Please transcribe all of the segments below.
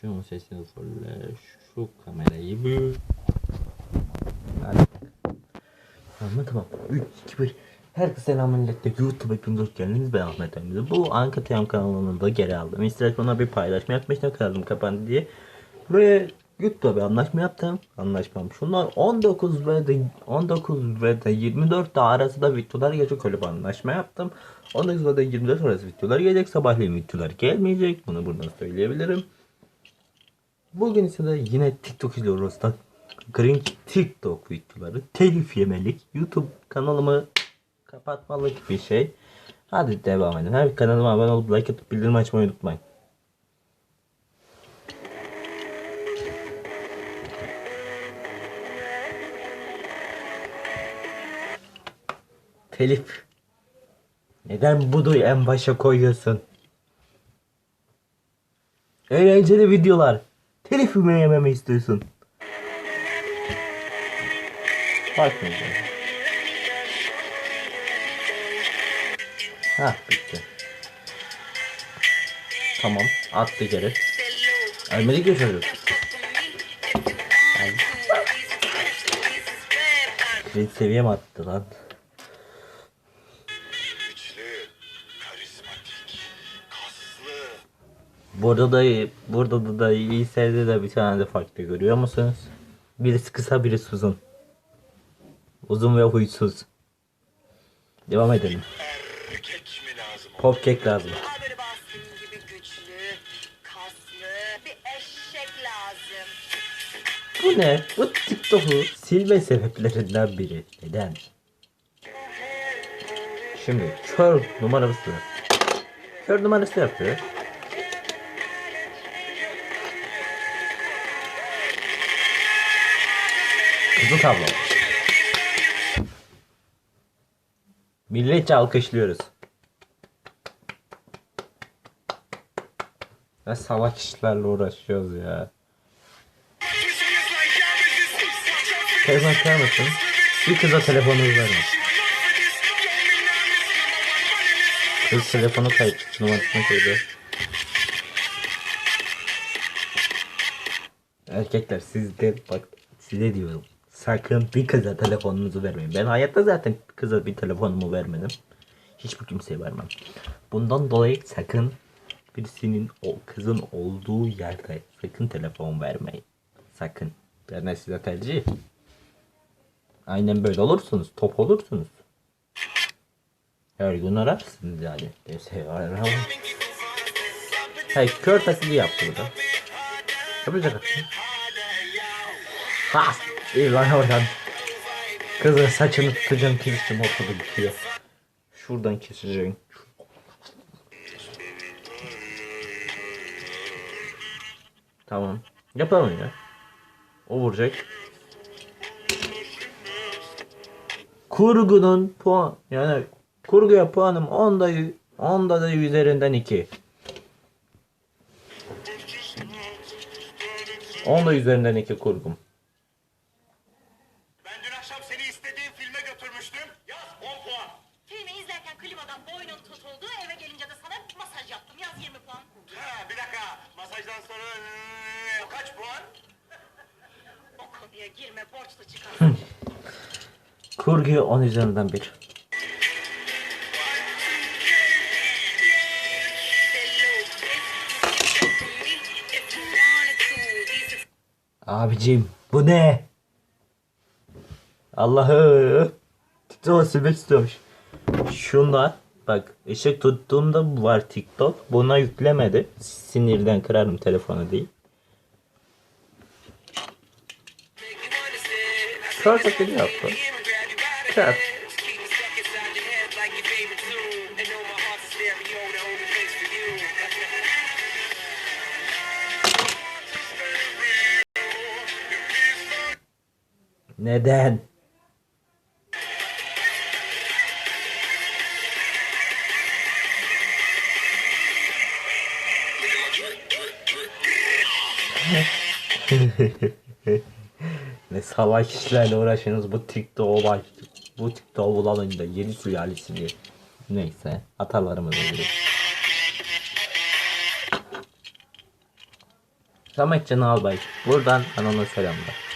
Şunun sesini fulle. Şu kamerayı. Hadi. Tamam tamam. 3, 2, 1. Herkese selam millet. YouTube hepiniz hoş geldiniz. Ben Ahmet Emre. Bu Anka Tiyam kanalını da geri aldım. Instagram'a bir paylaşma yapmıştım kanalım kapandı diye. Ve YouTube'da bir anlaşma yaptım. Anlaşmam şunlar 19 ve de 19 ve de 24 da arasında videolar gelecek öyle bir anlaşma yaptım. 19 ve de 24 arası videolar gelecek. Sabahleyin videolar gelmeyecek. Bunu buradan söyleyebilirim. Bugün de yine TikTok izliyoruz da Green TikTok videoları telif yemelik YouTube kanalımı kapatmalık bir şey. Hadi devam edin. Her kanalıma abone olup like atıp bildirim açmayı unutmayın. Telif. Neden bunu en başa koyuyorsun? Eğlenceli videolar. Telif mi yememi istiyorsun? Bakmayacağım. Ha bitti. Tamam attı geri. Ermeni geçiyoruz. Ay. Bir seviyem attı lan. Burada da burada da, da iyi sevdi de bir tane de farklı görüyor musunuz? Birisi kısa birisi uzun. Uzun ve huysuz. Devam edelim. Pop kek lazım. Haberi bastığım gibi güçlü, kaslı bir eşek lazım. Bu ne? Bu TikTok'u silme sebeplerinden biri. Neden? Şimdi kör numarası. Kör numarası yapıyor. Kızıl tablo. Milletçe alkışlıyoruz. Ne salak işlerle uğraşıyoruz ya. Telefon kırar mısın? Bir kıza telefonunuzu verin. Kız telefonu kayıt numarasını koydu. Erkekler siz de bak size diyorum. Sakın bir kıza telefonunuzu vermeyin. Ben hayatta zaten kıza bir telefonumu vermedim. Hiçbir kimseye vermem. Bundan dolayı sakın birisinin o kızın olduğu yerde sakın telefon vermeyin. Sakın. Ben size tercih. Aynen böyle olursunuz. Top olursunuz. Her gün ararsınız yani. Neyse aramam. Hayır kör taklidi yaptı burada. Yapacak artık. Ha! İyi lan oradan. Kızın saçını tutacağım keseceğim ortada bitiyor. Şuradan keseceğim. Tamam. Yapalım ya. O vuracak. Kurgunun puan yani kurguya puanım 10'da y- 10'da da üzerinden 2. 10'da üzerinden 2 kurgum. Kurguya 10 üzerinden 1. Abicim bu ne? Allah'ı TikTok'a silmek istiyormuş. Şunda bak ışık tuttuğumda var TikTok. Buna yüklemedi. Sinirden kırarım telefonu değil. Kör taklidi yaptı. Kör. Neden? Ne salak işlerle uğraşıyorsunuz bu TikTok baş bu TikTok bulalım da yedi sülalesini neyse atalarımız olur. Sametcan Albay. Buradan ben ona selamlar.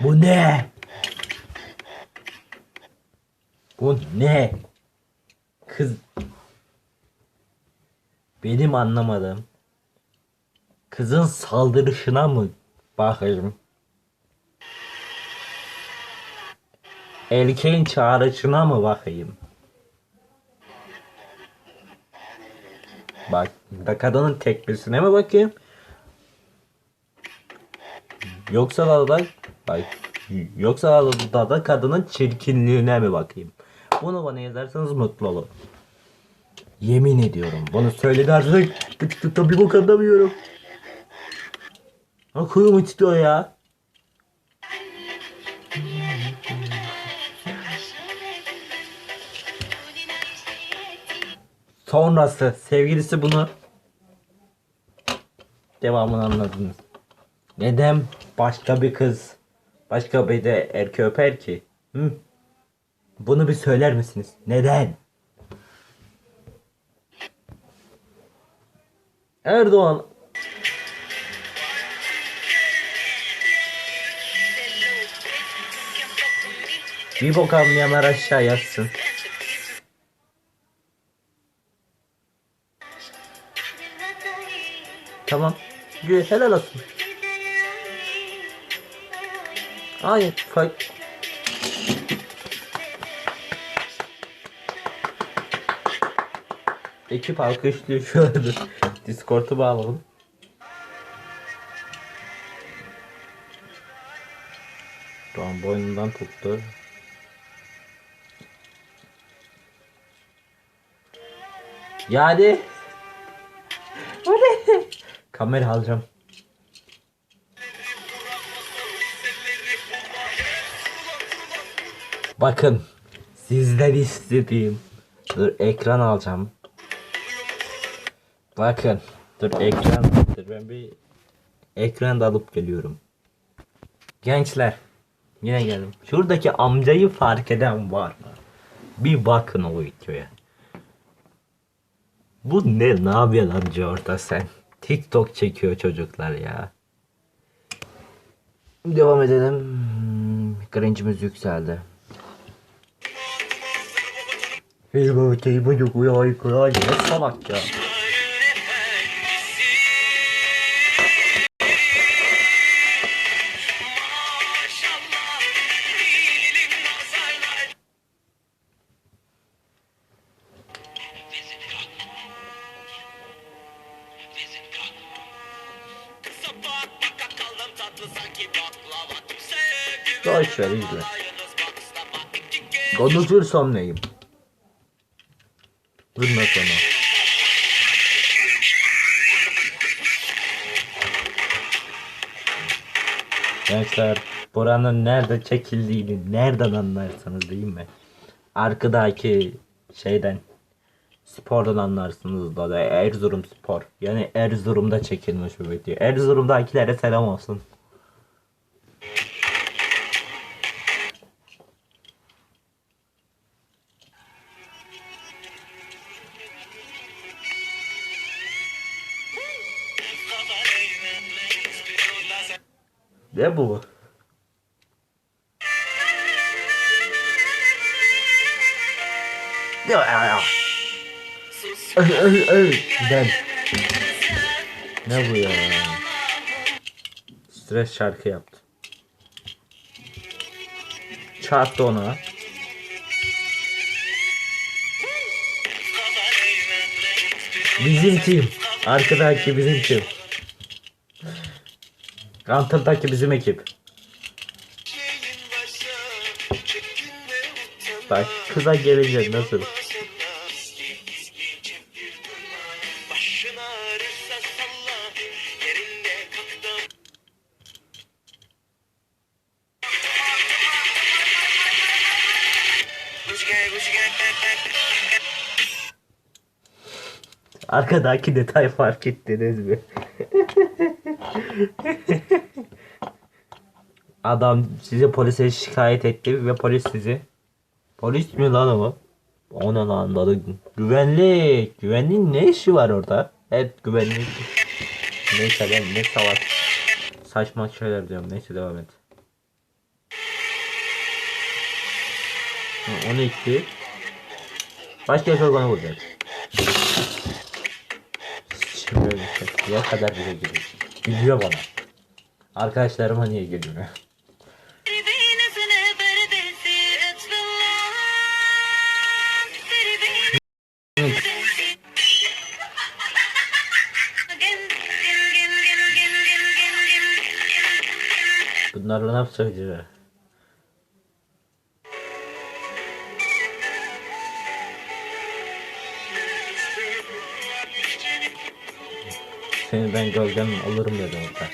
Bu ne? Bu ne? Kız benim anlamadığım kızın saldırışına mı bakayım? Erkeğin çağrışına mı bakayım? Bak da kadının tekbisine mi bakayım? Yoksa da da bak yoksa da da kadının çirkinliğine mi bakayım? Bunu bana yazarsanız mutlu olurum. Yemin ediyorum bunu söyledi artık. Tıktıkta bir bok anlamıyorum. Akıllı titriyor ya. Sonrası sevgilisi bunu devamını anladınız. Neden başka bir kız başka bir de erkeği öper ki? Hı? Bunu bir söyler misiniz? Neden? Erdoğan bir bok anlayanlar aşağı yazsın. Tamam. Helal olsun. Hayır. Fay. Ekip alkışlıyor şu anda. Discord'u bağladım. Tamam boynundan tuttu. Yani Bu ne? Kamera alacağım. Bakın sizden istediğim dur ekran alacağım. Bakın dur ekran dur ben bir ekran da alıp geliyorum. Gençler yine geldim. Şuradaki amcayı fark eden var mı? Bir bakın o videoya. Bu ne? Ne yapıyorsun amca orada sen? TikTok çekiyor çocuklar ya. Devam edelim. Cringe'imiz yükseldi. Hey baba teyze yok ne salak ya. Boş ver izle. Konuşursam neyim? Bundan sonra. Gençler buranın nerede çekildiğini nereden anlarsanız değil mi? Arkadaki şeyden spordan anlarsınız da, da Erzurum spor. Yani Erzurum'da çekilmiş bu video. Erzurum'dakilere selam olsun. Ne bu ya? Stres şarkı yaptı. Çarptı ona. Bizim tim. Arkadaki bizim tim. Counter'daki bizim ekip. Bak kıza gelince nasıl? Arkadaki detay fark ettiniz mi? Adam sizi polise şikayet etti ve polis sizi Polis mi lan o? O ne lan güvenlik. Güvenliğin ne işi var orada? Evet güvenlik. Neyse ben ne salak. Saçma şeyler diyorum. Neyse devam et. Hı, 12. Başka bir bana vuracak. Şimdi şey. Ya kadar bile gülüyor. Gülüyor bana. Arkadaşlarıma niye gülmüyor? Bunlarla ne yapacağız ya? Seni ben gölgem alırım dedim orada.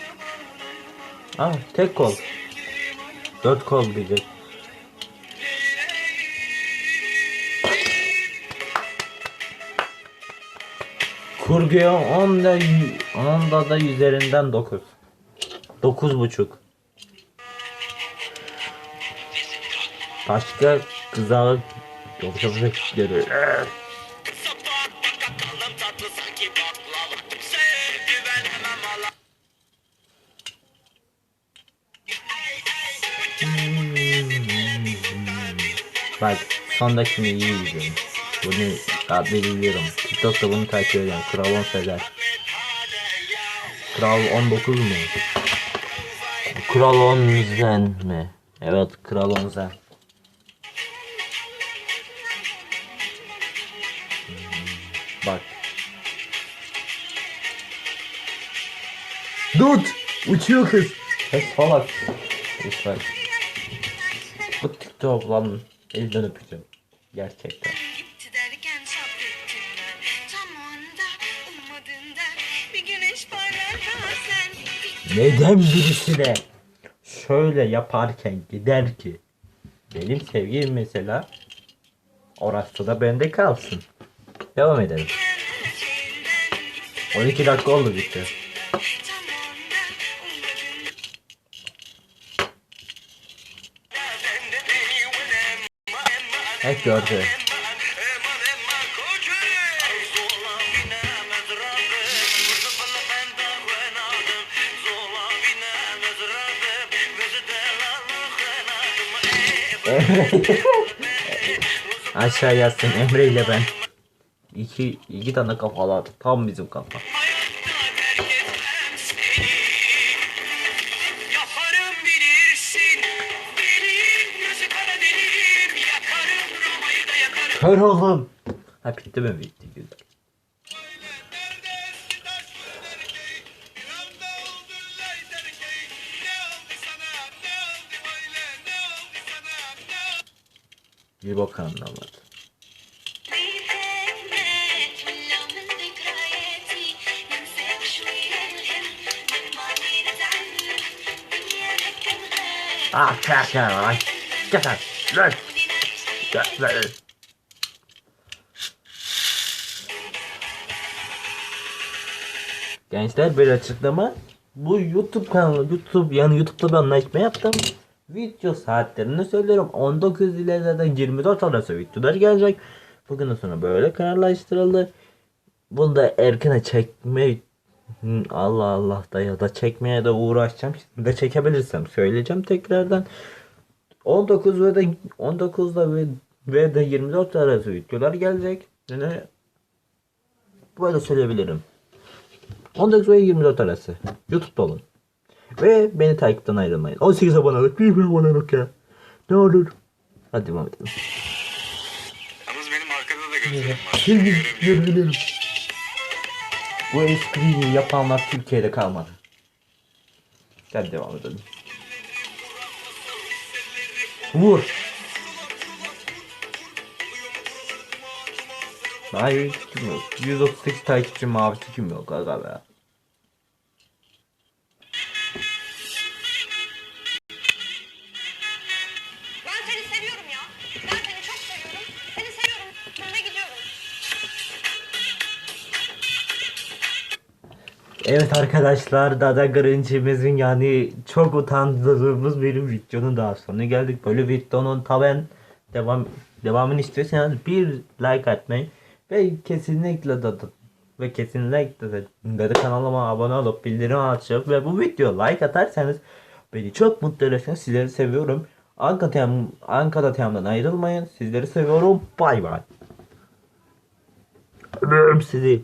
Aa tek kol. Dört kol diyecek. Kurguya 10 da 10'da da üzerinden 9. 9 buçuk. Baklava. Sev güvenemem Allah. Bak sondakini iyi izliyorum. Bunu adlı TikTok'ta bunu takip ediyorum. Kral 10 Sezer. Kral 19 mu? Kral 10 Zen mi? Evet Kral 10 Zen. Dut! Uçuyor kız. Ya salak. Lütfen. Bu TikTok lan elden öpeceğim. Gerçekten. Neden birisine şöyle yaparken gider ki? Benim sevgilim mesela orası da bende kalsın. Devam edelim. 12 dakika oldu bitti. Evet gördü. Aşağı yazsın Emre ile ben. İki, iki tane kafalar. Tam bizim kafa. Kör honom! Här Peter med en viktig gud. Bir bakalım ne var. Ah, crack out, alright? Get out! Get out! Gençler bir açıklama. Bu YouTube kanalı, YouTube yani YouTube'da bir anlaşma yaptım. Video saatlerini söylüyorum. 19 ileriden 24 arası videolar gelecek. Bugünden sonra böyle kararlaştırıldı. Bunu da erkene çekme Allah Allah da ya da çekmeye de uğraşacağım. Şimdi de çekebilirsem söyleyeceğim tekrardan. 19 ve de 19'da ve, ve de 24 arası videolar gelecek. Yani böyle söyleyebilirim. 19 ve 24 arası. YouTube'da olun. Ve beni takipten ayrılmayın. 18 abonelik bir abonelik ya. Ne olur. Hadi devam edelim. Yalnız benim arkada da gözlerim var. Görebilirim. Bu espriyi yapanlar Türkiye'de kalmadı. Hadi devam edelim. Vur. Hayır kim yok. 138 takipçi mavi kim yok aga be. Ben seni seviyorum ya. Ben seni çok seviyorum. Seni seviyorum. Önüne gidiyorum. Evet arkadaşlar Dada Grinch'imizin yani çok utandığımız bir videonun daha sonuna geldik. Böyle videonun taben devam devamını istiyorsanız bir like atmayı ve kesinlikle de ve kesinlikle de, kanalıma abone olup bildirim açıp ve bu videoya like atarsanız beni çok mutlu edersiniz. Sizleri seviyorum. Anka Tem Ankara Tem'den ayrılmayın. Sizleri seviyorum. Bay bay. Öpüyorum sizi.